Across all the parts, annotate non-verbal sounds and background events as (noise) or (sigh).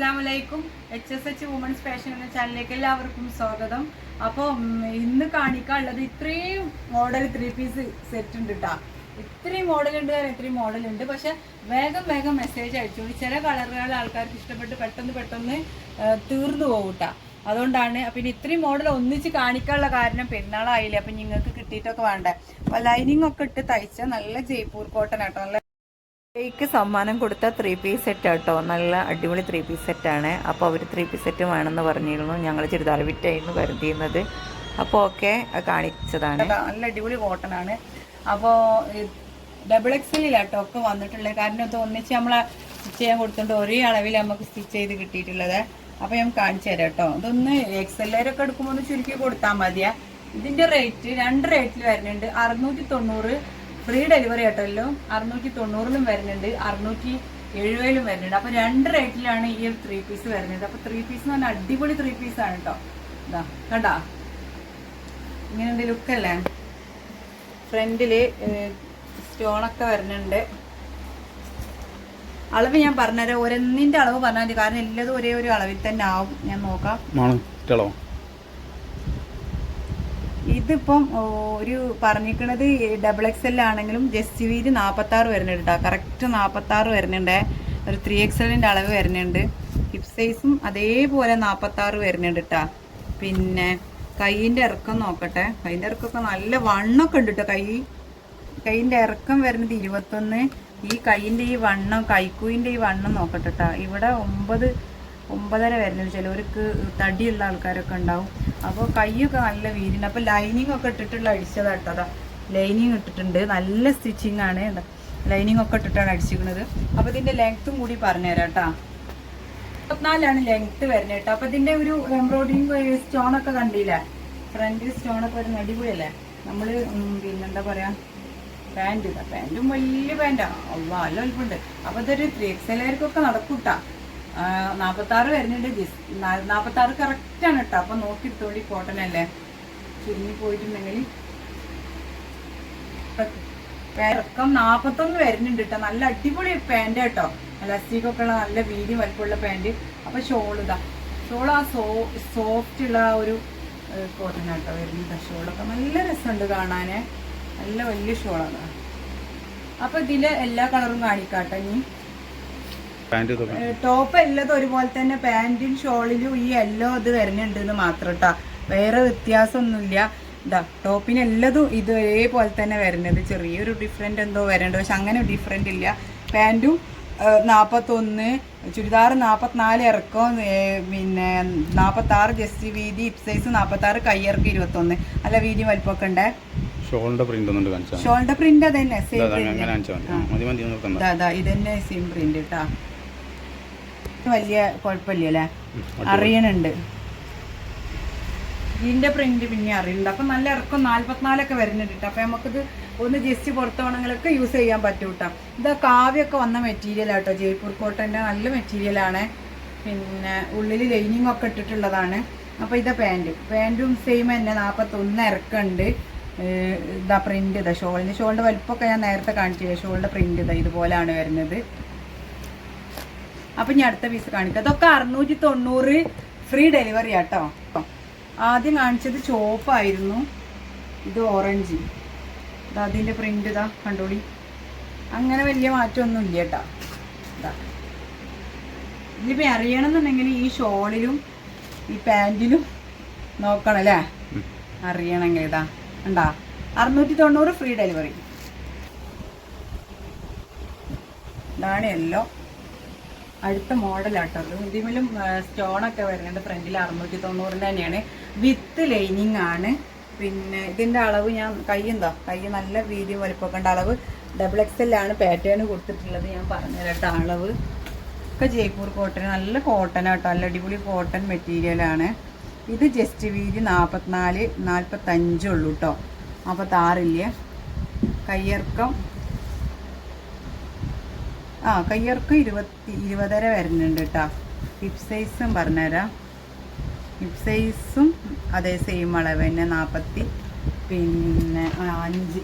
അസ്സാമലൈക്കും H S H women's fashion എന്ന ചാനലിലേക്ക് എല്ലാവർക്കും സ്വാഗതം. അപ്പോൾ ഇന്ന് കാണിക്കാനുള്ളത് ഇത്രയും മോഡൽ ത്രീ പീസ് സെറ്റ് ഉണ്ട് കേട്ടോ ഇത്രയും മോഡൽ ഉണ്ട് ഇത്രയും മോഡൽ ഉണ്ട്. പക്ഷെ വേഗം വേഗം മെസ്സേജ് അയച്ചു. ചില കളറുകൾ ആൾക്കാർക്ക് ഇഷ്ടപ്പെട്ട് പെട്ടെന്ന് പെട്ടെന്ന് തീർന്നു പോകും ട്ടാ. അതുകൊണ്ടാണ് പിന്നെ ഇത്രയും മോഡൽ ഒന്നിച്ച് കാണിക്കാനുള്ള കാരണം പെരുന്നാളായില്ലേ? അപ്പം നിങ്ങൾക്ക് കിട്ടിയിട്ടൊക്കെ വേണ്ടേ. അപ്പോൾ ലൈനിങ് ഒക്കെ ഇട്ട് തയ്ച്ച നല്ല ജയ്പൂർ കോട്ടൺ ആട്ടോ. നല്ല ക്ക് സമ്മാനം കൊടുത്ത ത്രീ പീസ് സെറ്റ് കേട്ടോ നല്ല അടിപൊളി ത്രീ പീസ് സെറ്റാണ് അപ്പോൾ അവർ ത്രീ പീസ് സെറ്റ് വേണമെന്ന് പറഞ്ഞിരുന്നു. ഞങ്ങൾ ചുരിദാർ വിറ്റായിരുന്നു കരുതിയിരുന്നത്. അപ്പോൾ ഓക്കെ കാണിച്ചതാണ്. നല്ല അടിപൊളി കോട്ടൺ ആണ്. അപ്പോൾ ഡബിൾ എക്സലിലാട്ടോ ഒക്കെ വന്നിട്ടുള്ളത്. കാരണം ഇത് ഒന്നിച്ച് നമ്മൾ സ്റ്റിച്ച് ചെയ്യാൻ കൊടുത്തുകൊണ്ട് ഒരേ അളവിൽ നമുക്ക് സ്റ്റിച്ച് ചെയ്ത് കിട്ടിയിട്ടുള്ളത്. അപ്പോൾ ഞാൻ കാണിച്ചു തരാം കേട്ടോ. ഇതൊന്ന് എക്സലൊക്കെ എടുക്കുമ്പോൾ ഒന്ന് ചുരുക്കി കൊടുത്താൽ മതിയാ. ഇതിന്റെ റേറ്റ് രണ്ട് റേറ്റിൽ വരുന്നുണ്ട്. അറുന്നൂറ്റി തൊണ്ണൂറ് ഫ്രീ ഡെലിവറി ആയിട്ടല്ലോ. അറുന്നൂറ്റി തൊണ്ണൂറിലും വരുന്നുണ്ട്. അറുന്നൂറ്റി എഴുപതിലും വരുന്നുണ്ട്. അപ്പോൾ രണ്ട് റേറ്റിലാണ് ഈ ഒരു ത്രീ പീസ് വരുന്നത്. അപ്പോൾ ത്രീ പീസ് എന്ന് പറഞ്ഞാൽ അടിപൊളി ത്രീ പീസ് ആണ് കേട്ടോ ഇതാ കണ്ടാ? ഇങ്ങനെ ലുക്കല്ലേ ഫ്രണ്ടിൽ സ്റ്റോണൊക്കെ വരുന്നുണ്ട്. അളവ് ഞാൻ പറഞ്ഞുതരാം. ഒരെന്നിന്റെ അളവ് പറഞ്ഞാൽ മതി. കാരണം എല്ലാതും ഒരേ ഒരു അളവിൽ തന്നെ ആവും. ഞാൻ നോക്കാം. ഇതിപ്പം ഒരു പറഞ്ഞിരിക്കണത് ഡബിൾ എക്സ് എൽ ആണെങ്കിലും ജസ്റ്റ് വീര് നാൽപ്പത്തി ആറ് വരുന്നുണ്ട് കേട്ടോ കറക്റ്റ് നാൽപ്പത്തി ആറ് വരുന്നുണ്ട്. ഒരു ത്രീ എക്സ് എല്ലിന്റെ അളവ് വരുന്നുണ്ട്. ഹിപ്പ് സൈസും അതേപോലെ നാൽപ്പത്തി ആറ് വരുന്നുണ്ട് കേട്ടോ പിന്നെ കൈയിന്റെ ഇറക്കം നോക്കട്ടെ. കൈയിന്റെ ഇറക്കമൊക്കെ നല്ല വണ്ണമൊക്കെ ഉണ്ട് കേട്ടോ കൈ കൈയിന്റെ ഇറക്കം വരുന്നത് ഇരുപത്തൊന്ന്. ഈ കൈയിന്റെ ഈ വണ്ണം കൈക്കൂയിന്റെ ഈ വണ്ണം നോക്കട്ടെ ട്ടാ. ഇവിടെ ഒമ്പത് ഒമ്പതര വരുന്നത്. ചിലവർക്ക് തടിയുള്ള ആൾക്കാരൊക്കെ ഉണ്ടാവും. അപ്പോൾ കൈയൊക്കെ നല്ല വീരുണ്ട് അപ്പോൾ ലൈനിങ് ഒക്കെ ഇട്ടിട്ടുള്ള അടിച്ചതാട്ടോ അതാ ലൈനിങ് ഇട്ടിട്ടുണ്ട്. നല്ല സ്റ്റിച്ചിങ് ആണ്. ലൈനിങ് ഒക്കെ ഇട്ടിട്ടാണ് അടിച്ചിരിക്കുന്നത്. അപ്പോൾ ഇതിന്റെ ലെങ്ത്തും കൂടി പറഞ്ഞുതരാം കേട്ടോ മുപ്പത്തിനാലാണ് ലെങ്ത് വരുന്നത് കേട്ടോ അപ്പോൾ ഇതിന്റെ ഒരു എംബ്രോയിഡറിങ് സ്റ്റോണൊക്കെ കണ്ടില്ലേ? ഫ്രണ്ടിൽ സ്റ്റോണൊക്കെ വരുന്ന അടിപൊളിയല്ലേ? നമ്മൾ പിന്നെന്താ പറയാ? പാന്റ് ഇതാ. പാന്റും വലിയ പാന്റാണ് അല്ല നല്ല അപ്പോൾ ഇതൊരു ത്രീ എക്സ് എല്ലാവർക്കൊക്കെ നടക്കൂട്ടാ. നാപ്പത്തി ആറ് വരുന്നുണ്ട് നാപ്പത്തി ആറ് കറക്റ്റ് ആണ് കേട്ടോ അപ്പൊ നോക്കി എടുത്തോണ്ടി കോട്ടൺ അല്ലേ ചുരുങ്ങി പോയിട്ടുണ്ടെങ്കിൽ. ഇറക്കം നാപ്പത്തൊന്ന് വരുന്നുണ്ട് കേട്ടോ നല്ല അടിപൊളി പാന്റ് കേട്ടോ ഒക്കെ ഉള്ള നല്ല വീതി വലിപ്പമുള്ള പാന്റ് അപ്പൊ ഷോൾ ഇതാ. ഷോൾ ആ സോ സോഫ്റ്റ് ഉള്ള ഒരു കോട്ടൺ കേട്ടോ വരുന്നത്. ഷോളൊക്കെ നല്ല രസമുണ്ട് കാണാൻ നല്ല വലിയ ഷോളാണ്. അപ്പൊ ഇതിൽ എല്ലാ കളറും കാണിക്കാട്ടോ ഇനി. ടോപ്പ് എല്ലാതും ഒരുപോലെ തന്നെ പാന്റും ഷോളിലും ഈ യെല്ലോ ഇത് വരുന്നുണ്ട് എന്ന് മാത്രം കേട്ടോ വേറെ വ്യത്യാസമൊന്നുമില്ല. ഇതാ ടോപ്പിന് എല്ലാതും ഇത് ഒരേപോലെ തന്നെ വരുന്നത്. ചെറിയൊരു ഡിഫറെന്റ് എന്തോ വരേണ്ടത് പക്ഷെ അങ്ങനെ ഡിഫറെന്റ് ഇല്ല. പാന്റും നാൽപ്പത്തൊന്ന് ചുരിദാർ നാൽപ്പത്തിനാല് ഇറക്കം പിന്നെ നാൽപ്പത്താറ് ജസ്റ്റ് വീതി ഇപ് സൈസ് നാൽപ്പത്താറ് കയ്യിറക്കം ഇരുപത്തൊന്ന്. അല്ല വീതി വലിപ്പമൊക്കെ ഉണ്ട് ഷോളിന്റെ പ്രിന്റ് ഒന്നുണ്ട് കാണിച്ചാൽ ഷോളിന്റെ പ്രിന്റ് അതന്നെ സെയിം ഇതാ ഇതന്നെ സെയിം പ്രിന്റ് കേട്ടാ വലിയ കുഴപ്പമില്ല അല്ലേ അറിയണുണ്ട്. ഇതിന്റെ പ്രിന്റ് പിന്നെ അറിയുന്നുണ്ട് അപ്പൊ നല്ല ഇറക്കം നാല്പത്തിനാലൊക്കെ വരുന്നുണ്ട്. അപ്പൊ നമുക്കിത് ഒന്ന് ജസ്റ്റ് പുറത്ത് യൂസ് ചെയ്യാൻ പറ്റും കേട്ടോ ഇത് കാവ്യൊക്കെ വന്ന മെറ്റീരിയൽ ആട്ടോ. ജയ്പൂർ കോട്ടന്റെ നല്ല മെറ്റീരിയൽ ആണ്. പിന്നെ ഉള്ളിൽ ലൈനിങ് ഒക്കെ ഇട്ടിട്ടുള്ളതാണ്. അപ്പൊ ഇതാ പാന്റ് പാന്റും സെയിം തന്നെ. നാൽപ്പത്തൊന്ന് ഇറക്കുണ്ട്. ഇതാ പ്രിന്റ് ഇതാ. ഷോളിന്റെ ഷോളിന്റെ വലിപ്പമൊക്കെ ഞാൻ നേരത്തെ കാണിച്ചു ഷോളിന്റെ പ്രിന്റ് ഇതാ ഇതുപോലാണ് വരുന്നത്. അപ്പൊ ഞാൻ അടുത്ത പീസ് കാണിക്കാം. അതൊക്കെ അറുന്നൂറ്റി തൊണ്ണൂറ് ഫ്രീ ഡെലിവറി ആട്ടോ ആദ്യം കാണിച്ചത് ചോപ്പായിരുന്നു ഇത് ഓറഞ്ച് ഇതാ അതിന്റെ പ്രിന്റ് ഇതാ കണ്ടോളി. അങ്ങനെ വലിയ മാറ്റമൊന്നും ഇല്ല കേട്ടോ ഇതാ. അറിയണം അറിയണമെന്നുണ്ടെങ്കിൽ ഈ ഷോളിലും ഈ പാന്റിലും നോക്കണം അല്ലേ? അറിയണമെങ്കിൽ ഇതാ. ഉണ്ടാ അറുന്നൂറ്റി തൊണ്ണൂറ് ഫ്രീ ഡെലിവറി ഇതാണ് എല്ലോ അടുത്ത മോഡലാട്ടോ. ഇതിലും സ്റ്റോണൊക്കെ വരുന്നുണ്ട് ഫ്രണ്ടിൽ അറുന്നൂറ്റി തൊണ്ണൂറിന്റെ തന്നെയാണ്. വിത്ത് ലൈനിങ് ആണ്. പിന്നെ ഇതിന്റെ അളവ് ഞാൻ കൈ എന്താ കൈ നല്ല വീതി വലിപ്പമൊക്കെ ഉണ്ട് അളവ്. ഡബിൾ എക്സ് എൽ ആണ് പാറ്റേൺ കൊടുത്തിട്ടുള്ളത്. ഞാൻ പറഞ്ഞുതരാം കേട്ടോ അളവ്. ഒക്കെ ജയ്പൂർ കോട്ടൺ നല്ല കോട്ടൺ ആട്ടോ. നല്ല അടിപൊളി കോട്ടൺ മെറ്റീരിയലാണ് ഇത് ജസ്റ്റ് വീതി നാൽപ്പത്തിനാല് നാൽപ്പത്തഞ്ചുള്ളൂ കേട്ടോ നാൽപ്പത്താറില്ല കയ്യിറക്കം ആ കയ്യർക്ക് ഇരുപത്തി ഇരുപതര വരുന്നുണ്ട് കേട്ടോ ഹിപ് സൈസും പറഞ്ഞുതരാം ഹിപ് സൈസും അതേ സെയിം അളവ് തന്നെ നാൽപ്പത്തി പിന്നെ അഞ്ച്.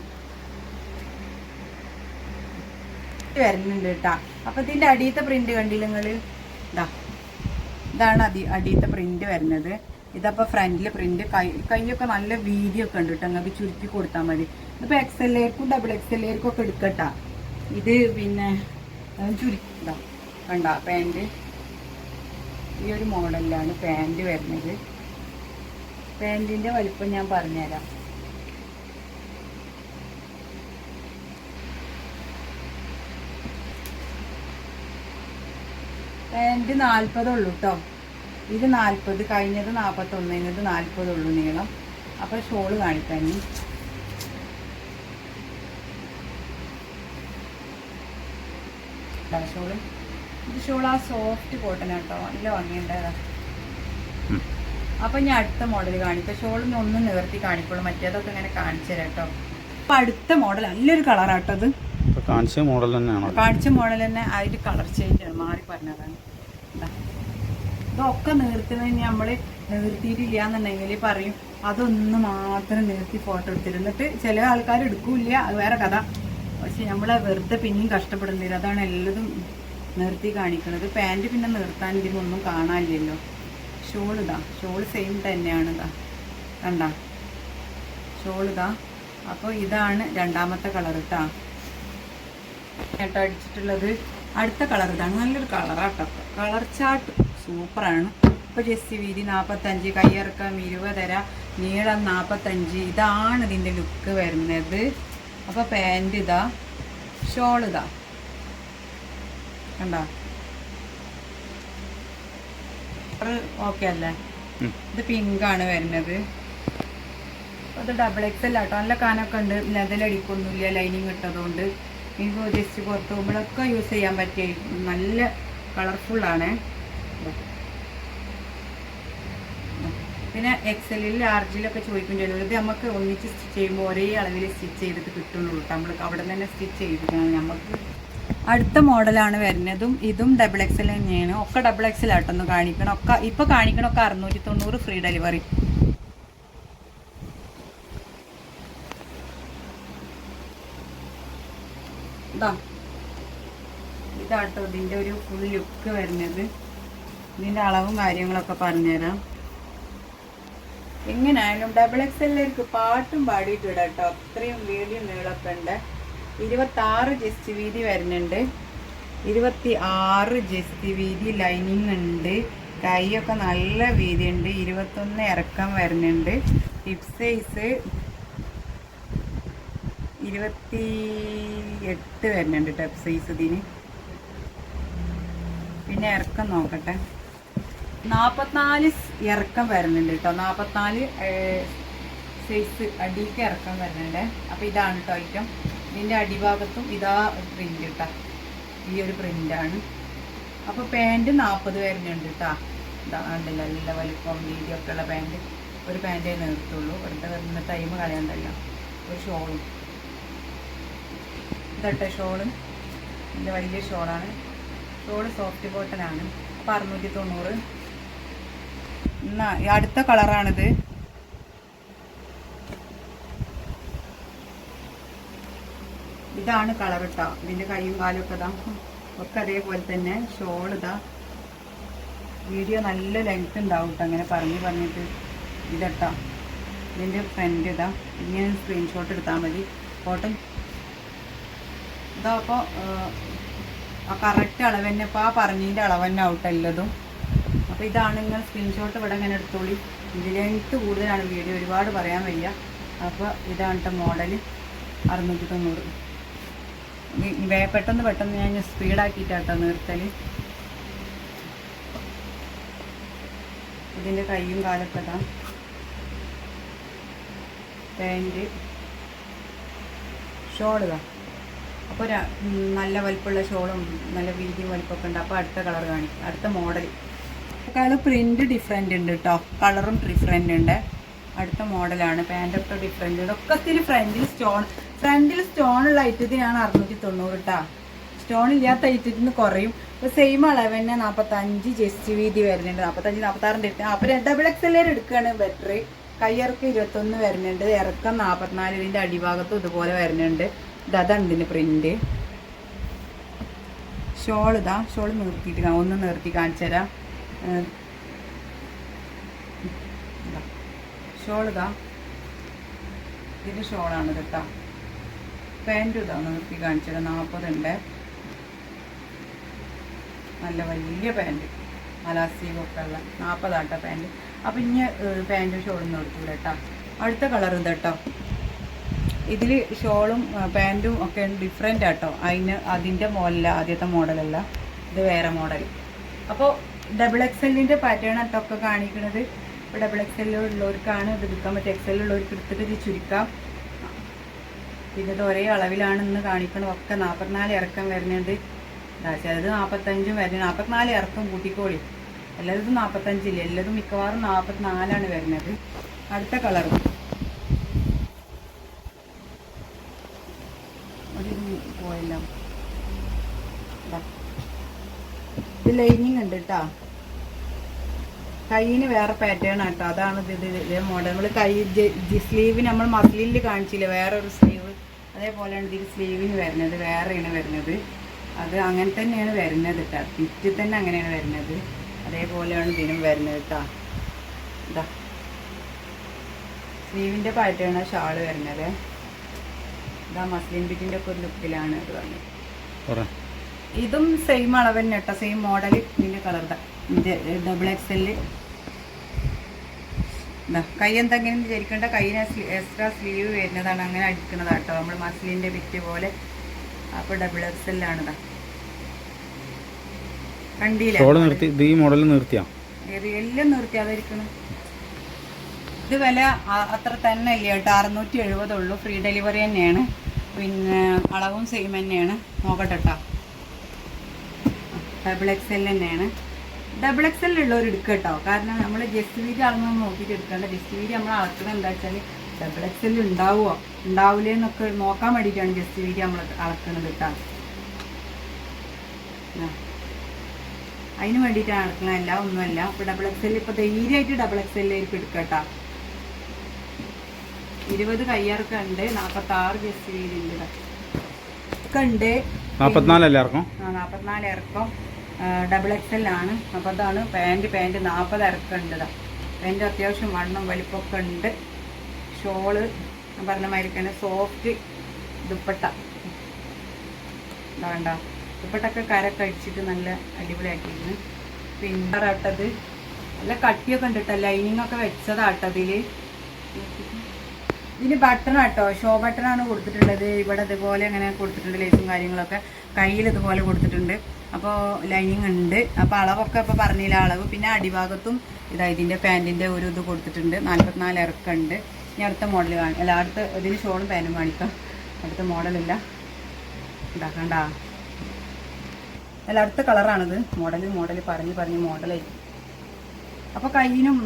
വരുന്നുണ്ട് കേട്ടാ അപ്പം ഇതിന്റെ അടിയത്തെ പ്രിന്റ് കണ്ടില്ല നിങ്ങൾ ഇതാ ഇതാണ് അടി അടിയത്തെ പ്രിന്റ് വരുന്നത്. ഇതപ്പോൾ ഫ്രണ്ടിൽ പ്രിന്റ് കൈ കൈയൊക്കെ നല്ല വീതിയൊക്കെ ഉണ്ട് കേട്ടോ നിങ്ങൾക്ക് ചുരുക്കി കൊടുത്താൽ മതി. ഇതിപ്പോൾ എക്സ് എൽ എയർക്കും ഡബിൾ എക്സ് എൽ എയർക്കും ഒക്കെ എടുക്കട്ടാ. ഇത് പിന്നെ അത് ചുരുക്കിതാ കണ്ട പാന്റ് ഈ ഒരു മോഡലിലാണ് പാന്റ് വരുന്നത്. പാന്റിന്റെ വലിപ്പം ഞാൻ പറഞ്ഞുതരാം. പാന്റ് നാൽപ്പതുള്ളൂ കേട്ടോ ഇത് നാൽപ്പത് കഴിഞ്ഞത് നാൽപ്പത്തൊന്ന് ഇത് നാൽപ്പതുള്ളൂ നീളം. അപ്പോൾ ഷോൾ കാണിക്കാൻ ഇനി. ഇതാ ഷോൾ. ഇത് ഷോൾ ആ സോഫ്റ്റ് കോട്ടൺ കേട്ടോ നല്ല ഉം. അപ്പൊ ഞാൻ അടുത്ത മോഡൽ കാണിക്കാം. ഷോളിന് ഒന്ന് നിവർത്തി കാണിക്കുള്ളൂ. മറ്റേതൊക്കെ ഇങ്ങനെ കാണിച്ചു തരാം കേട്ടോ അപ്പൊ അടുത്ത മോഡൽ നല്ലൊരു കളറാട്ടോ അത് കാണിച്ച മോഡൽ തന്നെയാണോ? കാണിച്ച മോഡൽ തന്നെ. അതിന്റെ കളർ ചേഞ്ച് ആണ്. മാറി പറഞ്ഞതാണ്. ഇതാ. ഇതൊക്കെ നിർത്തുന്നതിന് നമ്മൾ നിർത്തിയിട്ടില്ല എന്നുണ്ടെങ്കിൽ പറയും. അതൊന്ന് മാത്രം നിർത്തി ഫോട്ടോ എടുത്തിരുന്നിട്ട് ചില ആൾക്കാർ എടുക്കൂല അത് വേറെ കഥ. പക്ഷെ നമ്മളെ വെറുതെ പിന്നെയും കഷ്ടപ്പെടുന്നില്ല അതാണ് എല്ലതും നിർത്തി കാണിക്കുന്നത്. പാന്റ് പിന്നെ നിർത്താൻ ഇതിനൊന്നും കാണാനില്ലല്ലോ. ഷോൾ ഇതാ. ഷോൾ സെയിം തന്നെയാണ് ഇതാ. കണ്ട? ഷോൾ ഇതാ. അപ്പോൾ ഇതാണ് രണ്ടാമത്തെ കളർ കേട്ടോ അടിച്ചിട്ടുള്ളത് അടുത്ത കളർ ഇതാണ് നല്ലൊരു കളറാട്ടോ. കളർ ചാർട്ട് സൂപ്പറാണ്. ഇപ്പോൾ ജെസ്സി വീതി നാൽപ്പത്തഞ്ച് കയ്യിറക്കം ഇരുപതര നീളം നാൽപ്പത്തഞ്ച്. ഇതാണ് ഇതിന്റെ ലുക്ക് വരുന്നത്. അപ്പോൾ പാന്റ് ഇതാ ഷോൾ ഇതാ. കണ്ടോ? ഓക്കെ അല്ലേ? ഇത് പിങ്ക് ആണ് വരുന്നത്. അത് ഡബിൾ എക്സ് അല്ല കേട്ടോ നല്ല കാനൊക്കെ ഉണ്ട്. ലെതലടിക്കൊന്നുമില്ല ലൈനിങ് ഇട്ടതുകൊണ്ട്. എനിക്ക് ജസ്റ്റ് പുറത്ത് പോകുമ്പോഴൊക്കെ യൂസ് ചെയ്യാൻ പറ്റിയ നല്ല കളർഫുള്ളാണ് പിന്നെ എക്സലിൽ ലാർജിലൊക്കെ ചോദിക്കും ഇത് നമുക്ക് ഒന്നിച്ച് സ്റ്റിച്ച് ചെയ്യുമ്പോൾ ഒരേ അളവിൽ സ്റ്റിച്ച് ചെയ്തിട്ട് കിട്ടുന്നുള്ളൂ നമ്മൾ അവിടെ തന്നെ സ്റ്റിച്ച് ചെയ്തിരിക്കണം നമുക്ക്. അടുത്ത മോഡലാണ് വരുന്നതും ഇതും ഡബിൾ എക്സൽ തന്നെയാണ്. ഒക്കെ ഡബിൾ എക്സൽ ആയിട്ടൊന്ന് കാണിക്കണം. ഒക്കെ ഇപ്പൊ കാണിക്കണൊക്കെ അറുന്നൂറ്റി തൊണ്ണൂറ് ഫ്രീ ഡെലിവറി ഇതാ. ഇതാട്ടോ ഇതിന്റെ ഒരു ഫുൾ ലുക്ക് വരുന്നത്. ഇതിന്റെ അളവും കാര്യങ്ങളൊക്കെ പറഞ്ഞുതരാം. എങ്ങനെയായാലും ഡബിൾ എക്സ് എല്ലാവർക്ക് പാട്ടും പാടിയിട്ട് ഇടാം കേട്ടോ. അത്രയും വീതി നീളൊക്കെ ഉണ്ട്. ഇരുപത്തി ആറ് ജസ്റ്റ് വീതി വരുന്നുണ്ട്. ഇരുപത്തി ആറ് ജസ്റ്റ് വീതി ലൈനിങ് ഉണ്ട്. കൈയൊക്കെ നല്ല വീതി ഉണ്ട് ഇരുപത്തൊന്ന് ഇറക്കം വരുന്നുണ്ട്. ഹിപ് സൈസ് ഇരുപത്തി എട്ട് വരുന്നുണ്ട് ടെപ്പ് സൈസ് ഇതിന്. പിന്നെ ഇറക്കം നോക്കട്ടെ. നാൽപ്പത്തിനാല് ഇറക്കം വരുന്നുണ്ട് കേട്ടോ. നാൽപ്പത്തിനാല് സൈസ് അടിക്ക് ഇറക്കം വരുന്നുണ്ട്. അപ്പോൾ ഇതാണ് കേട്ടോ ഐറ്റം ഇതിന്റെ അടിഭാഗത്തും ഇതാ പ്രിന്റ് കേട്ടോ ഈ ഒരു പ്രിന്റാണ് അപ്പോൾ പാന്റ് നാൽപ്പത് വരുന്നുണ്ട് കേട്ടോ ഇതാ ഉണ്ടല്ലോ നല്ല വലിപ്പം വീതിയൊക്കെ ഉള്ള പാന്റ് ഒരു പാന്റേ നിർത്തുള്ളൂ. വെറുതെ വരുന്ന ടൈം കളയണ്ടല്ലോ. ഒരു ഷോളും ഇതട്ടെ ഷോളും ഇതിന്റെ വലിയ ഷോളാണ് ഷോൾ സോഫ്റ്റ് കോട്ടനാണ് ആണ്. അപ്പം അറുന്നൂറ്റി തൊണ്ണൂറ്. എന്നാ അടുത്ത കളറാണിത്. ഇതാണ് കളർ കേട്ടോ ഇതിന്റെ കൈയും കാലും ഒക്കെ ഇതാ. ഒക്കെ അതേപോലെ തന്നെ ഷോൾ ഇതാ. വീഡിയോ നല്ല ലെങ്ത് ഉണ്ടാവും അങ്ങനെ പറഞ്ഞു പറഞ്ഞിട്ട് ഇതട്ടോ. ഇതിന്റെ ഫ്രണ്ട് ഇതാ. ഇങ്ങനെ സ്ക്രീൻഷോട്ട് എടുത്താൽ മതി. ഫോട്ടോ. ഇതാ അപ്പോൾ ആ കറക്റ്റ് അളവ് തന്നെ. ഇപ്പോൾ ആ പറഞ്ഞതിന്റെ അളവ് തന്നെ ആവട്ടെ എല്ലതും അപ്പോൾ ഇതാണ് നിങ്ങൾ സ്ക്രീൻഷോട്ട് ഇവിടെ ഇങ്ങനെ എടുത്തോളി. ഇത് കൂടുതലാണ് വീഡിയോ ഒരുപാട് പറയാൻ വയ്യ. അപ്പോൾ ഇതാണ് കേട്ടോ മോഡൽ അറുന്നൂറ്റി തൊണ്ണൂറ് പെട്ടെന്ന് പെട്ടെന്ന് ഞാൻ സ്പീഡാക്കിയിട്ടാട്ടോ നിർത്തൽ ഇതിന്റെ കൈയും കാലൊക്കെ ഇതാ. പാന്റ് ഷോൾ ഇതാ. അപ്പോൾ നല്ല വലിപ്പമുള്ള ഷോളും നല്ല വീതിയും വലിപ്പമൊക്കെ ഉണ്ട്. അപ്പോൾ അടുത്ത കളർ കാണിക്കും. അടുത്ത മോഡൽ കളർ പ്രിന്റ് ഡിഫറെന്റ് ഉണ്ട് കേട്ടോ കളറും ഡിഫറെന്റ് ഉണ്ട്. അടുത്ത മോഡലാണ് പാന്റൊക്കെ ഡിഫറെന്റ് ഉണ്ട് ഒക്കെ ഇതിൽ ഫ്രണ്ടിൽ സ്റ്റോൺ ഫ്രണ്ടിൽ സ്റ്റോൺ ഉള്ള ഐറ്റത്തിനാണ് അറുന്നൂറ്റി തൊണ്ണൂറ് കേട്ടോ സ്റ്റോൺ ഇല്ലാത്ത ഐറ്റത്തിന് കുറയും. ഇപ്പോൾ സെയിം അളവ് തന്നെ നാൽപ്പത്തഞ്ച് ജസ്റ്റ് വീതി വരുന്നുണ്ട്. നാൽപ്പത്തഞ്ച് നാൽപ്പത്താറിന്റെ എടുത്ത് അപ്പോൾ ഡബിൾ എക്സ് എൽ എടുക്കുകയാണ് ബെറ്റർ കയ്യിറക്കം ഇരുപത്തൊന്ന് വരുന്നുണ്ട്. ഇറക്കം നാൽപ്പത്തിനാല് ഇതിന്റെ അടിഭാഗത്തും ഇതുപോലെ വരുന്നുണ്ട്. ഇതാണ് ഇതിന്റെ പ്രിന്റ് ഷോൾ ഇതാ. ഷോൾ നിർത്തിയിട്ട് ഒന്ന് നിർത്തി കാണിച്ചു തരാം ഷോൾ ഇതാ. ഷോളാണ് കേട്ടോ പാന്റും ഇതാ നിർത്തി കാണിച്ചത് നാൽപ്പതുണ്ട് നല്ല വലിയ പാന്റ് അലാസ്റ്റിക്കൊക്കെ ഉള്ള നാൽപ്പതാട്ട പാന്റ് അപ്പം ഇനി പാന്റും ഷോളും കൊടുത്തൂടെ കേട്ടോ അടുത്ത കളർ ഇത് കേട്ടോ ഇതിൽ ഷോളും പാന്റും ഒക്കെ ഡിഫറെന്റ് ആട്ടോ. അതിന് അതിന്റെ മോഡലല്ല ആദ്യത്തെ മോഡലല്ല. ഇത് വേറെ മോഡൽ അപ്പോൾ ഡബിൾ എക്സ് എല്ലിന്റെ പാറ്റേൺ ആട്ടൊക്കെ കാണിക്കുന്നത് ഇപ്പോൾ ഡബിൾ എക്സലിലുള്ളവർക്കാണ് ഇത് എടുക്കാൻ പറ്റും എക്സലിലുള്ളവർക്ക് എടുത്തിട്ട് ഇത് ചുരുക്കാം. പിന്നെ ഇത് ഒരേ അളവിലാണ് ഇന്ന് കാണിക്കണതൊക്കെ നാൽപ്പത്തിനാല് ഇറക്കം വരുന്നുണ്ട്. ചിലത് നാൽപ്പത്തഞ്ചും വരുന്നത് നാൽപ്പത്തിനാല് ഇറക്കം കൂട്ടിക്കോളി. എല്ലാതും നാൽപ്പത്തഞ്ചില്ല എല്ലാതും മിക്കവാറും നാൽപ്പത്തിനാലാണ് വരുന്നത്. അടുത്ത കളർ ഒരു ഇത് പോയല്ലോ ദാ. ഇത് ലൈനിങ് ഉണ്ട് കേട്ടോ കൈയിന് വേറെ പാറ്റേൺ ആട്ടോ അതാണ് ഇത് ഇത് മോഡൽ നമ്മൾ കൈ സ്ലീവ് നമ്മൾ മസിലിൽ കാണിച്ചില്ല? വേറെ ഒരു സ്ലീവ് അതേപോലെയാണ് ഇതിൽ സ്ലീവിന് വരുന്നത്. വേറെയാണ് വരുന്നത്. അത് അങ്ങനെ തന്നെയാണ് വരുന്നത് കേട്ടോ ഫിറ്റ് തന്നെ അങ്ങനെയാണ് വരുന്നത്. അതേപോലെയാണ് ഇതിനും വരുന്നത് കേട്ടോ ഇതാ സ്ലീവിന്റെ പാറ്റേൺ ഷാൾ വരുന്നത്. ഇതാ മസ്ലിൻ ബിറ്റിന്റെ ഒക്കെ ഒരു ലുക്കിലാണ് ഇത് വന്നത്. പറ. ഇതും സെയിം അളവ് തന്നെ കേട്ടോ സെയിം മോഡൽ ഇതിന്റെ കളർ ഡബിൾ എക്സ് എൽ കൈ എന്തെങ്കിലും വിചാരിക്കേണ്ട കൈയിന് എക്സ്ട്രാ സ്ലീവ് വരുന്നതാണ്. അങ്ങനെ അടിക്കുന്നതാണ് കേട്ടോ നമ്മൾ മസ്ലിന്റെ വിറ്റ് പോലെ. അപ്പോൾ ഡബിൾ എക്സ് എല്ലാണിതാ കണ്ടില്ലേ? ഈ മോഡൽ നിർത്തിയാ? എല്ലാം നിർത്തിയാതിരിക്കണം ഇത് വില അത്ര തന്നെ ഇല്ല കേട്ടോ അറുന്നൂറ്റി എഴുപതുള്ളൂ. ഫ്രീ ഡെലിവറി തന്നെയാണ്. പിന്നെ അളവും സെയിം തന്നെയാണ്. നോക്കട്ടെ കേട്ടോ ഡബിൾ എക്സ് എൽ തന്നെയാണ്. ഡബിൾ എക്സ് എൽ ഉള്ളവർ എടുക്കുക കേട്ടോ കാരണം നമ്മൾ ജസ്റ്റ് വീതി അളന്നൊന്നും നോക്കിയിട്ട് എടുക്കേണ്ട ജസ്റ്റ് വീതി നമ്മൾ അളക്കുന്നത് എന്താ വെച്ചാൽ ഡബിൾ എക്സ് എൽ ഉണ്ടാവുമോ ഉണ്ടാവില്ലേ എന്നൊക്കെ നോക്കാൻ വേണ്ടിയിട്ടാണ് ജസ്റ്റ് വീതി നമ്മൾ അളക്കുന്നത് കേട്ടോ ആ. അതിന് വേണ്ടിയിട്ടാണ് എല്ലാം ഒന്നുമല്ല. ഇപ്പൊ ഡബിൾ എക്സ് എൽ ഇപ്പൊ ധൈര്യമായിട്ട് ഡബിൾ എക്സ് എല്ലായിരിക്കും എടുക്കട്ടാ ഇരുപത് കയ്യാർക്ക് ഉണ്ട്. നാപ്പത്തി ആറ് ജസ്റ്റ് ഒക്കെ ഉണ്ട്. ഇറക്കം? ആ നാൽപ്പത്തിനാല് ഇറക്കം. ഡബിൾ എക്സ് ആണ്. അപ്പോൾ അതാണ് പാന്റ് പാന്റ് നാൽപ്പത് ഇറക്കം ഉണ്ട് ഇതാ പാന്റ് അത്യാവശ്യം വണ്ണം വലിപ്പമൊക്കെ ഉണ്ട്. ഷോൾ പറഞ്ഞ തന്നെ സോഫ്റ്റ് ദുപ്പട്ട. വേണ്ട ദുപ്പട്ടൊക്കെ കരക്ക് അടിച്ചിട്ട് നല്ല അടിപൊളിയാക്കിയിരുന്നു പിന്നെ ആട്ടത് നല്ല കട്ടിയൊക്കെ ഉണ്ട് കേട്ടോ. ലൈനിങ് ഒക്കെ വെച്ചതാട്ടതിൽ ഇതിന് ബട്ടൺ ആട്ടോ. ഷോ ബട്ടണാണ് കൊടുത്തിട്ടുള്ളത്. ഇവിടെ ഇതുപോലെ അങ്ങനെ കൊടുത്തിട്ടുണ്ട് ലേസും കാര്യങ്ങളൊക്കെ. കയ്യിൽ ഇതുപോലെ കൊടുത്തിട്ടുണ്ട്. അപ്പോൾ ലൈനിങ് ഉണ്ട്. അപ്പോൾ അളവൊക്കെ ഇപ്പോൾ പറഞ്ഞില്ല. അളവ് പിന്നെ അടിഭാഗത്തും ഇതാ ഇതിന്റെ പാന്റിന്റെ ഒരു ഇത് കൊടുത്തിട്ടുണ്ട്. നാൽപ്പത്തിനാല് ഇറക്കമുണ്ട് ഇനി അടുത്ത മോഡൽ കാണും അല്ല അടുത്ത ഇതിന് ഷോളും പാനും കാണിക്കാം. അടുത്ത മോഡലില്ല ഇതാക്കണ്ട അല്ല അടുത്ത കളറാണിത് മോഡൽ മോഡൽ പറഞ്ഞ് പറഞ്ഞ് മോഡലായി അപ്പോൾ കയ്യിനും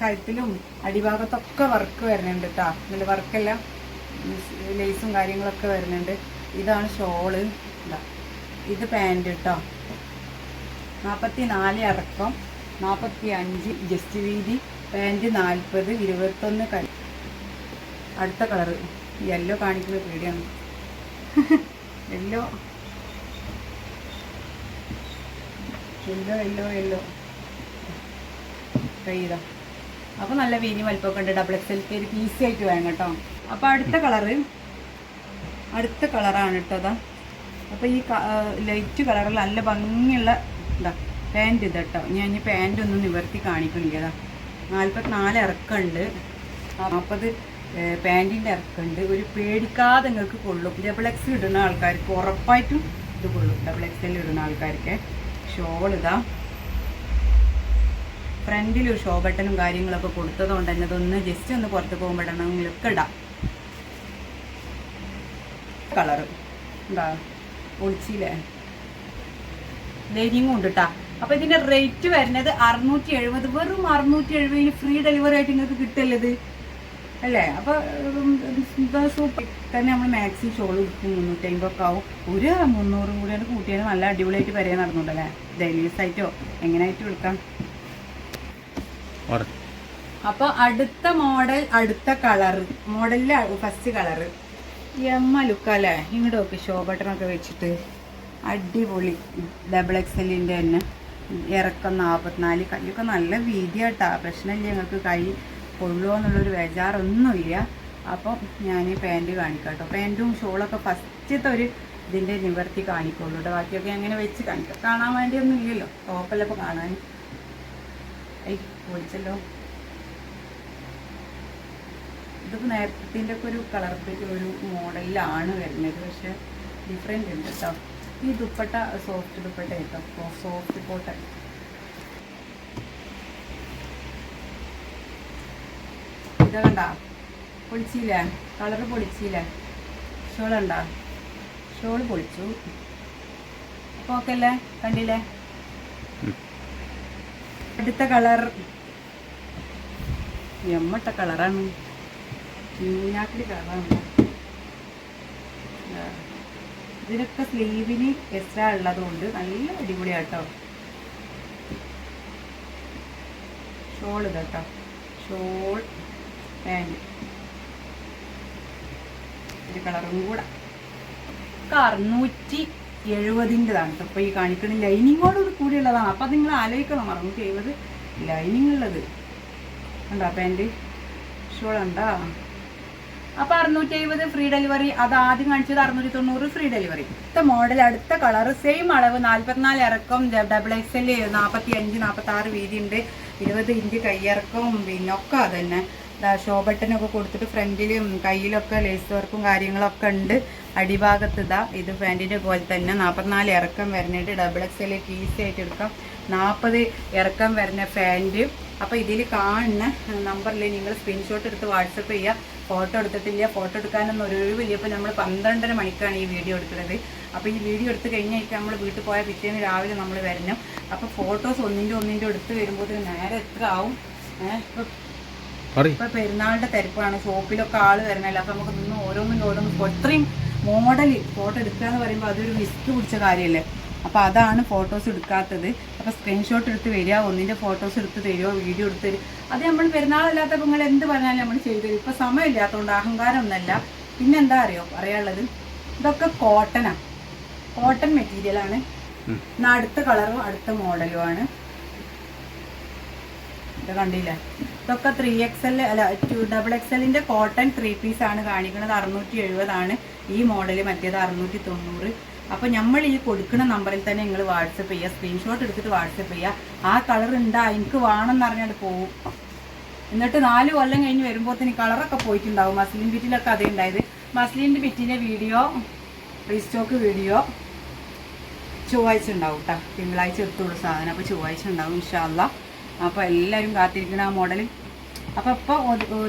കഴുത്തിലും അടിഭാഗത്തൊക്കെ വർക്ക് വരുന്നുണ്ട് കേട്ടോ നല്ല വർക്കെല്ലാം ലേസും കാര്യങ്ങളൊക്കെ വരുന്നുണ്ട്. ഇതാണ് ഷോൾ ഇതാ. ഇത് പാന്റ് കേട്ടോ നാൽപ്പത്തി നാല് ഇറക്കം നാൽപ്പത്തി അഞ്ച് ജസ്റ്റ് വീതി പാന്റ് നാൽപ്പത് ഇരുപത്തൊന്ന് കൈ അടുത്ത കളറ്. യെല്ലോ കാണിക്കുന്ന പേടിയാണ്. യെല്ലോ യെല്ലോ യെല്ലോ യെല്ലോ കൈതാ അപ്പോൾ നല്ല വീതി വലിപ്പമൊക്കെ ഉണ്ട്. ഡബിൾ എക്സ് എൽ ഈസി ആയിട്ട് വേണം കേട്ടോ. അപ്പോൾ അടുത്ത കളറ്. അടുത്ത കളറാണ് കേട്ടോ അതാ. അപ്പോൾ ഈ ലൈറ്റ് കളറിൽ നല്ല ഭംഗിയുള്ള ഇതാ പാന്റ് ഇതട്ടോ. ഞാൻ ഇനി പാന്റ് ഒന്ന് നിവർത്തി കാണിക്കണില്ല അതാ നാൽപ്പത്തിനാല് ഇറക്കമുണ്ട്. നാൽപ്പത് പാന്റിന്റെ ഇറക്കമുണ്ട്. ഒരു പേടിക്കാതെ നിങ്ങൾക്ക് കൊള്ളും. ഡബിൾ എക്സ് ഇടുന്ന ആൾക്കാർക്ക് ഉറപ്പായിട്ടും ഇത് കൊള്ളും. ഡബിൾ എക്സ് എൽ ഇടുന്ന ആൾക്കാർക്ക്. ഷോൾ ഇതാ. ഫ്രണ്ടിൽ ഒരു ഷോ ബട്ടണും കാര്യങ്ങളൊക്കെ കൊടുത്തതുകൊണ്ട് തന്നെ അതൊന്ന് ജസ്റ്റ് ഒന്ന് പുറത്ത് പോകുമ്പോഴാണെങ്കിലൊക്കെ ഇടാം. കളറ് എന്താ ഒളിച്ചില്ലേ? ലൈനിങ്ങും ഉണ്ട് കേട്ടോ അപ്പൊ ഇതിന്റെ റേറ്റ് വരുന്നത് അറുന്നൂറ്റി എഴുപത് വെറും അറുന്നൂറ്റി എഴുപതിന് ഫ്രീ ഡെലിവറി ആയിട്ട് നിങ്ങൾക്ക് കിട്ടല്ലത് അല്ലേ? അപ്പൊ സൂപ്പർ തന്നെ നമ്മൾ മാക്സി ഷോൾ കൊടുക്കും മുന്നൂറ്റി അമ്പതൊക്കെ ആവും ഒരു മുന്നൂറും കൂടി ആണ് കൂട്ടിയാൽ നല്ല അടിപൊളിയായിട്ട് വരെ നടന്നുണ്ടല്ലേ? ഡെയിലി യൂസ് ആയിട്ടോ? എങ്ങനെയായിട്ട് പറ അപ്പൊ അടുത്ത മോഡൽ അടുത്ത കളർ മോഡലിലെ ഫസ്റ്റ് കളർ എമ്മ ലുക്കല്ലേ ഇങ്ങോട്ട് നോക്ക് ഷോ ബട്ടണൊക്കെ വെച്ചിട്ട്. അടിപൊളി. ഡബിൾ എക്സലിന്റെ തന്നെ. ഇറക്കം നാൽപ്പത്തിനാല് കൈയൊക്കെ നല്ല വീതിയാട്ടാ. പ്രശ്നമില്ല ഞങ്ങൾക്ക് കൈ കൊള്ളുമോ എന്നുള്ളൊരു ബേജാറൊന്നുമില്ല. അപ്പം ഞാൻ പാന്റ് കാണിക്കാം കേട്ടോ പാന്റും ഷോളൊക്കെ ഫസ്റ്റത്തെ ഒരു ഇതിന്റെ നിവർത്തി കാണിക്കുള്ളൂ കേട്ടോ ബാക്കിയൊക്കെ അങ്ങനെ വെച്ച് കാണിക്കാം. കാണാൻ വേണ്ടിയൊന്നും ഇല്ലല്ലോ. ടോപ്പല്ല കാണാൻ. ഐ പൊളിച്ചല്ലോ. ഇതിപ്പോൾ നേരത്തിന്റെ ഒക്കെ ഒരു കളർ ഒരു മോഡലിലാണ് വരുന്നത്. പക്ഷേ ഡിഫറെന്റ് ഉണ്ട് കേട്ടോ ഈ ദുപ്പട്ട സോഫ്റ്റ് ദുപ്പട്ട കേട്ടോ സോഫ്റ്റ് കോട്ടൺ. ഇതാ കണ്ട? പൊളിച്ചില്ലേ? കളറ് പൊളിച്ചില്ലേ? ഷോൾ ഉണ്ടോ ഷോൾ പൊളിച്ചു. അപ്പോൾ ഓക്കെ അല്ലേ? കണ്ടില്ലേ? അടുത്ത കളർ. എമ്മട്ട കളറാണ്. ചീഞ്ഞാക്കിടി കളറാണ് ആ. ഇതിനൊക്കെ സ്ലീവിന് എക്സ്ട്രാ ഉള്ളതുകൊണ്ട് നല്ല അടിപൊളിയാട്ടോ. ഷോൾ ഇതാട്ടോ. ഷോൾ പാന്റ് ഒരു കളറും കൂടെ. അറുന്നൂറ്റി എഴുപതിന്റെതാണ് ഇപ്പോൾ ഈ കാണിക്കുന്ന ലൈനിങ്ങോട് കൂടിയുള്ളതാണ്. അപ്പം നിങ്ങൾ ആലോചിക്കണം. അറുന്നൂറ്റി എഴുപത് ലൈനിങ് ഉള്ളത് ഉണ്ടോ പാന്റ് ഷോൾ ഉണ്ടോ അപ്പൊ അറുന്നൂറ്റി എഴുപത് ഫ്രീ ഡെലിവറി അത് ആദ്യം കാണിച്ചത് അറുന്നൂറ്റി തൊണ്ണൂറ് ഫ്രീ ഡെലിവറി അടുത്ത മോഡൽ അടുത്ത കളർ സെയിം അളവ് നാല്പത്തിനാല് ഇറക്കം ഡബിൾ എക്സ് എൽ നാൽപ്പത്തി അഞ്ച് നാൽപ്പത്തി ആറ് വീതി ഉണ്ട് ഇരുപത് ഇഞ്ച് കയ്യിറക്കവും പിന്നെ ഒക്കെ അതന്നെ. ഷോ ബട്ടനൊക്കെ കൊടുത്തിട്ട് ഫ്രണ്ടിലും കയ്യിലൊക്കെ ലേസ് വർക്കും കാര്യങ്ങളൊക്കെ ഉണ്ട്. അടിഭാഗത്ത് ഇതാ ഇത് പാന്റിന്റെ പോലെ തന്നെ നാൽപ്പത്തിനാല് ഇറക്കം വരുന്നുണ്ട് ഡബിൾ എക്സ് എൽ ഈസി ആയിട്ട് എടുക്കാം. നാൽപ്പത് ഇറക്കം വരുന്ന പാന്റ് അപ്പോൾ ഇതിൽ കാണുന്ന നമ്പറിൽ നിങ്ങൾ സ്ക്രീൻഷോട്ട് എടുത്ത് വാട്സപ്പ് ചെയ്യുക ഫോട്ടോ എടുത്തിട്ടില്ല ഫോട്ടോ എടുക്കാനൊന്നും ഒരു ഒഴിവില്ല ഇപ്പോൾ നമ്മൾ പന്ത്രണ്ടര മണിക്കാണ് ഈ വീഡിയോ എടുക്കുന്നത്. അപ്പോൾ ഈ വീഡിയോ എടുത്ത് കഴിഞ്ഞാൽ നമ്മൾ വീട്ടിൽ പോയാൽ പിറ്റേന്ന് രാവിലെ നമ്മൾ വരണം. അപ്പോൾ ഫോട്ടോസ് ഒന്നിന്റെ ഒന്നിന്റെ എടുത്ത് വരുമ്പോൾ നേരെ എത്ര ആവും? ഇപ്പം പെരുന്നാളിന്റെ തിരക്കാണ്. ഷോപ്പിലൊക്കെ ആൾ വരണല്ലോ. അപ്പൊ നമുക്ക് നിന്ന് ഓരോന്നും ഓരോന്നും ഇത്രയും മോഡൽ ഫോട്ടോ എടുക്കുക എന്ന് പറയുമ്പോൾ അതൊരു റിസ്ക് പിടിച്ച കാര്യമല്ലേ അപ്പോൾ അതാണ് ഫോട്ടോസ് എടുക്കാത്തത്. അപ്പൊ സ്ക്രീൻഷോട്ട് എടുത്ത് വരിക ഒന്നിന്റെ ഫോട്ടോസ് എടുത്ത് തരുമോ വീഡിയോ എടുത്ത് തരും അത് നമ്മൾ പെരുന്നാളല്ലാത്ത നിങ്ങൾ എന്ത് പറഞ്ഞാലും നമ്മൾ ചെയ്തു തരും. ഇപ്പൊ സമയമില്ലാത്തതുകൊണ്ട് അഹങ്കാരം ഒന്നല്ല പിന്നെന്താ അറിയോ പറയാനുള്ളത്? ഇതൊക്കെ കോട്ടനാ കോട്ടൺ മെറ്റീരിയലാണ് ആണ്. എന്നാ അടുത്ത കളറും അടുത്ത മോഡലും ആണ്. ഇത് കണ്ടില്ലേ? ഇതൊക്കെ ത്രീ എക്സ് എൽ അല്ല ടു ഡബിൾ എക്സ് എല്ലിന്റെ കോട്ടൺ ത്രീ പീസ് ആണ് കാണിക്കുന്നത്. അറുന്നൂറ്റി എഴുപതാണ്. ഈ മോഡൽ മറ്റേത് അറുന്നൂറ്റി തൊണ്ണൂറ്. അപ്പൊ നമ്മൾ ഈ കൊടുക്കുന്ന നമ്പറിൽ തന്നെ നിങ്ങൾ വാട്സപ്പ് ചെയ്യുക സ്ക്രീൻഷോട്ട് എടുത്തിട്ട് വാട്സപ്പ് ചെയ്യുക ആ കളർ ഉണ്ടാ എനിക്ക് വേണമെന്ന് അറിഞ്ഞാൽ പോവും. എന്നിട്ട് നാല് കൊല്ലം കഴിഞ്ഞ് വരുമ്പോൾ തന്നെ കളറൊക്കെ പോയിട്ടുണ്ടാവും. മസ്ലിൻ ബിറ്റിലൊക്കെ അതേ ഉണ്ടായത്. മസ്ലിന്റെ ബിറ്റിന്റെ വീഡിയോ റീസ്റ്റോക്ക് വീഡിയോ ചൊവ്വാഴ്ച ഉണ്ടാവും കേട്ടോ തിങ്കളാഴ്ച എത്തുള്ളൂ സാധനം. അപ്പോൾ ചൊവ്വാഴ്ച ഉണ്ടാവും ഇൻഷാല്ല അപ്പോൾ എല്ലാവരും കാത്തിരിക്കുന്ന ആ മോഡൽ അപ്പോൾ ഇപ്പോൾ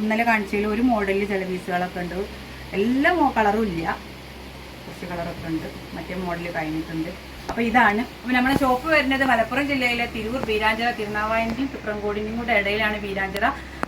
ഇന്നലെ കാണിച്ചതിൽ ഒരു മോഡലിൽ ചില പീസുകളൊക്കെ ഉണ്ട്. എല്ലാ കളറും ഇല്ല. കുറച്ച് കളറൊക്കെ ഉണ്ട്. മറ്റേ മോഡൽ കഴിഞ്ഞിട്ടുണ്ട്. അപ്പോൾ ഇതാണ്. അപ്പോൾ നമ്മുടെ ഷോപ്പ് വരുന്നത് മലപ്പുറം ജില്ലയിലെ തിരൂർ ബീരാഞ്ചിറ തിരുനാവായനും തുപ്രംകോടിന്റെയും കൂടെ ഇടയിലാണ് ബീരാഞ്ചിറ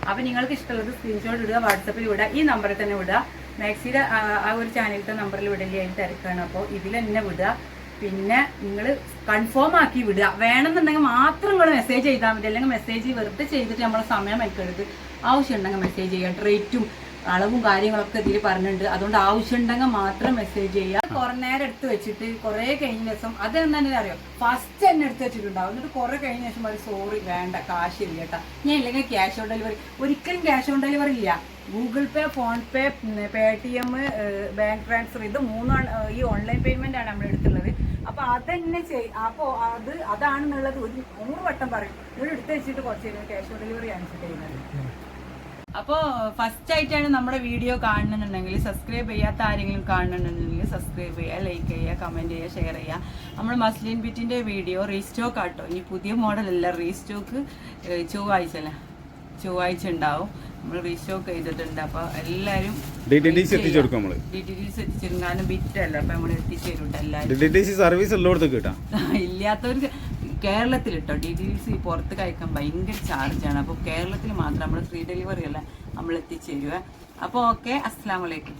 അപ്പോൾ നിങ്ങൾക്ക് ഇഷ്ടമുള്ളത് സ്ക്രീൻഷോട്ട് ഇടുക വാട്സപ്പിൽ വിടുക ഈ നമ്പറിൽ തന്നെ വിടുക. മാക്സിയുടെ ആ ആ ഒരു ചാനലിലത്തെ നമ്പറിൽ വിടില്ലേ അതിന് തിരക്കാണ്. അപ്പോൾ ഇതിൽ തന്നെ വിടുക. പിന്നെ നിങ്ങൾ കൺഫേം ആക്കി വിടുക. വേണമെന്നുണ്ടെങ്കിൽ മാത്രം നിങ്ങൾ മെസ്സേജ് ചെയ്താൽ മതി. അല്ലെങ്കിൽ മെസ്സേജ് വെറുതെ ചെയ്തിട്ട് നമ്മളെ സമയം മെനക്കെടുത്ത് ആവശ്യമുണ്ടെങ്കിൽ മെസ്സേജ് ചെയ്യാം. റേറ്റും അളവും കാര്യങ്ങളൊക്കെ ഇതിൽ പറഞ്ഞിട്ടുണ്ട്. അതുകൊണ്ട് ആവശ്യമുണ്ടെങ്കിൽ മാത്രം മെസ്സേജ് ചെയ്യുക. കുറെ നേരം എടുത്ത് വെച്ചിട്ട് കുറെ കഴിഞ്ഞ ദിവസം അത് തന്നെ അറിയാം? ഫസ്റ്റ് തന്നെ എടുത്ത് വെച്ചിട്ടുണ്ടാവും. എന്നിട്ട് കുറെ കഴിഞ്ഞ ശേഷം പറയും സോറി വേണ്ട കാശ് ഇല്ല കേട്ടാ. ഞാൻ ഇല്ലെങ്കിൽ ക്യാഷ് ഓൺ ഡെലിവറി ഒരിക്കലും ക്യാഷ് ഓൺ ഡെലിവറി ഇല്ല. Google Pay PhonePe Paytm bank transfer ഇത് മൂന്നാണ് ഈ ഓൺലൈൻ പേയ്മെന്റ് ആണ് നമ്മൾ എടുത്തുള്ളത്. അപ്പൊ അതന്നെ ചെയ് അപ്പോ അത് അതാണെന്നുള്ളത് ഒരു നൂറ് വട്ടം പറയും. ഇവിടെ എടുത്ത് വെച്ചിട്ട് കുറച്ച് ക്യാഷ് ഓൺ ഡെലിവറി ആണ് ചെയ്യുന്നത് അപ്പോൾ ഫസ്റ്റ് ആയിട്ടാണ് നമ്മുടെ വീഡിയോ കാണുന്നുണ്ടെങ്കിൽ സബ്സ്ക്രൈബ് ചെയ്യാത്ത ആരെങ്കിലും കാണുന്നുണ്ടെങ്കിൽ സബ്സ്ക്രൈബ് ചെയ്യുക ലൈക്ക് ചെയ്യുക കമന്റ് ചെയ്യുക ഷെയർ ചെയ്യുക. നമ്മൾ മസ്ലിൻ ബിറ്റിന്റെ വീഡിയോ റീസ്റ്റോക്ക് ആട്ടോ. ഇനി പുതിയ മോഡൽ അല്ല റീസ്റ്റോക്ക് ചൊവ്വാഴ്ച അല്ലേ? ചൊവ്വാഴ്ച ഉണ്ടാവും. നമ്മൾ റീസ്റ്റോക്ക് ചെയ്തിട്ടുണ്ട്. അപ്പോൾ എല്ലാരും ഡീറ്റെയിൽസ് ടി നമ്മൾ ഡീറ്റെയിൽസ് എത്തിച്ചു കൊടുക്കും നമ്മൾ. ഡി ടി ഡി എത്തിച്ചിരും കാരണം ബിറ്റല്ല. അപ്പോൾ നമ്മൾ എത്തിച്ചു തരും എല്ലാവരും സർവീസ് എല്ലായിടത്തും കിട്ടാം. (laughs) ഇല്ലാത്തവർക്ക് കേരളത്തിൽ കേട്ടോ ഡി ഡി സി പുറത്ത് കഴിക്കാൻ ഭയങ്കര ചാർജാണ് അപ്പോൾ കേരളത്തിൽ മാത്രം നമ്മൾ ഫ്രീ ഡെലിവറി അല്ല നമ്മൾ എത്തിച്ചേരുക അപ്പോൾ ഓക്കെ അസ്സാം വലൈക്കും